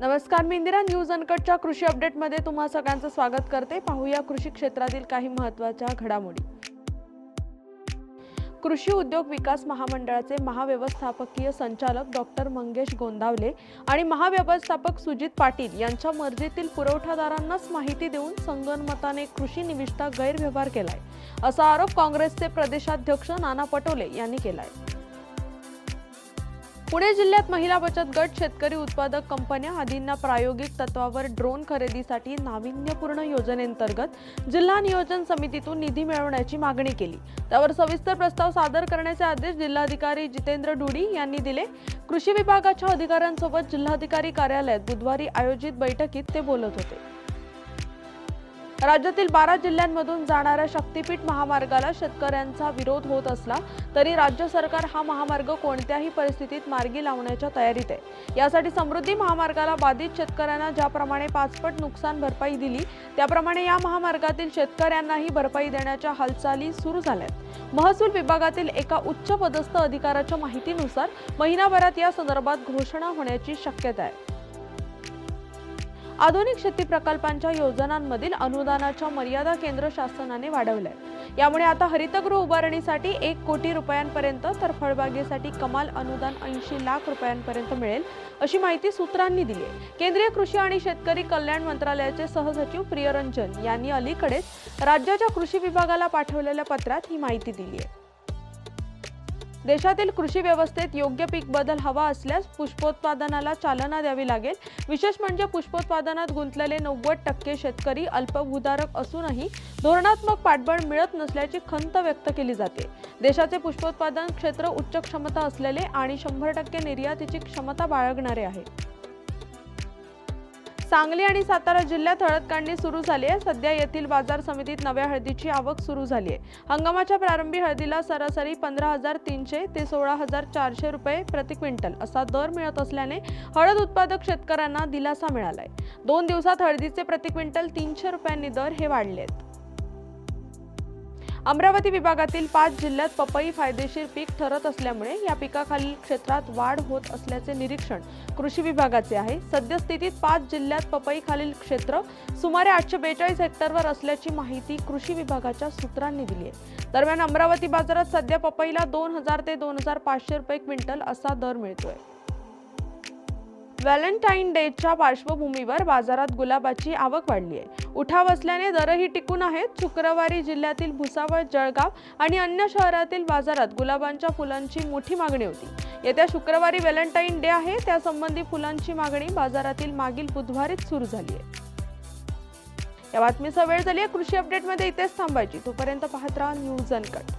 नमस्कार मी इंदिरा न्यूज अनकटच्या कृषी अपडेटमध्ये तुम्हा सगळ्यांचं स्वागत करते. पाहूया कृषी क्षेत्रातील काही महत्त्वाच्या घडामोडी. कृषी उद्योग विकास महामंडळाचे महाव्यवस्थापकीय संचालक डॉक्टर मंगेश गोंदावले आणि महाव्यवस्थापक सुजित पाटील यांच्या मर्जीतील पुरवठादारांनाच माहिती देऊन संगनमताने कृषी निविष्ठा गैरव्यवहार केलाय असा आरोप काँग्रेसचे प्रदेशाध्यक्ष नाना पटोले यांनी केलाय. पुणे जिल्ह्यात महिला बचत गट शेतकरी उत्पादक कंपन्या आदींना प्रायोगिक तत्वावर ड्रोन खरेदीसाठी नाविन्यपूर्ण योजनेअंतर्गत जिल्हा नियोजन समितीतून निधी मिळवण्याची मागणी केली. त्यावर सविस्तर प्रस्ताव सादर करण्याचे आदेश जिल्हाधिकारी जितेंद्र डुडी यांनी दिले. कृषी विभागाच्या अधिकाऱ्यांसोबत जिल्हाधिकारी कार्यालयात बुधवारी आयोजित बैठकीत ते बोलत होते. राज्यातील बारा जिल्ह्यांमधून जाणाऱ्या शक्तीपीठ महामार्गाला शेतकऱ्यांचा विरोध होत असला तरी राज्य सरकार हा महामार्ग कोणत्याही परिस्थितीत मार्गी लावण्याच्या तयारीत आहे. यासाठी समृद्धी महामार्गाला बाधित शेतकऱ्यांना ज्याप्रमाणे पाचपट नुकसान भरपाई दिली त्याप्रमाणे या महामार्गातील शेतकऱ्यांनाही भरपाई देण्याच्या हालचाली सुरू झाल्यात. महसूल विभागातील एका उच्च पदस्थ अधिकाऱ्याच्या माहितीनुसार महिनाभरात या संदर्भात घोषणा होण्याची शक्यता आहे. आधुनिक शेती प्रकल्पांच्या योजनांमधील अनुदानाच्या मर्यादा केंद्र शासनाने वाढवल्या. यामुळे आता हरितगृह उभारणीसाठी एक कोटी रुपयांपर्यंत तर फळबागेसाठी कमाल अनुदान ऐंशी लाख रुपयांपर्यंत मिळेल अशी माहिती सूत्रांनी दिली आहे केंद्रीय कृषी आणि शेतकरी कल्याण मंत्रालयाचे सहसचिव प्रियरंजन यांनी अलीकडेच राज्याच्या कृषी विभागाला पाठवलेल्या पत्रात ही माहिती दिली आहे देशातील कृषी व्यवस्थेत योग्य पीक बदल हवा असल्यास पुष्पोत्पादनाला चालना द्यावी लागेल. विशेष म्हणजे पुष्पोत्पादनात गुंतलेले नव्वद टक्के शेतकरी अल्पभूधारक असूनही धोरणात्मक पाठबळ मिळत नसल्याची खंत व्यक्त केली जाते. देशाचे पुष्पोत्पादन क्षेत्र उच्च क्षमता असलेले आणि शंभर टक्के निर्यातीची क्षमता बाळगणारे आहे. सांगली आणि सातारा जिल्ह्यात हळद काढणी सुरू झाली आहे. सध्या येथील बाजार समितीत नव्या हळदीची आवक सुरू झाली आहे. हंगामाच्या प्रारंभी हळदीला सरासरी पंधरा हजार तीनशे ते सोळा हजार चारशे रुपये प्रति क्विंटल असा दर मिळत असल्याने हळद उत्पादक शेतकऱ्यांना दिलासा मिळालाय. दोन दिवसात हळदीचे प्रति क्विंटल तीनशे रुपयांनी दर हे वाढले आहेत अमरावती विभागातील पाच जिल्ह्यात पपई फायदेशीर पीक ठरत असल्यामुळे या पिकाखालील क्षेत्रात वाढ होत असल्याचे निरीक्षण कृषी विभागाचे आहे. सद्यस्थितीत पाच जिल्ह्यात पपई खालील क्षेत्र सुमारे आठशे बेचाळीस हेक्टरवर असल्याची माहिती कृषी विभागाच्या सूत्रांनी दिली आहे. दरम्यान अमरावती बाजारात सध्या पपईला दोन हजार ते दोन हजार पाचशे रुपये क्विंटल असा दर मिळतोय. व्हॅलेंटाईन डेच्या पार्श्वभूमीवर बाजारात गुलाबाची आवक वाढली आहे उठाव असल्याने दरही टिकून आहेत. शुक्रवारी जिल्ह्यातील भुसावळ जळगाव आणि अन्य शहरातील बाजारात गुलाबांच्या फुलांची मोठी मागणी होती. येत्या शुक्रवारी व्हॅलेंटाईन डे आहे. त्यासंबंधी फुलांची मागणी बाजारातील मागील बुधवारीच सुरू झाली आहे या बातमीचा वेळ झाली आहे कृषी अपडेटमध्ये इथेच थांबायची. तोपर्यंत पाहत राहा न्यूज अनकट.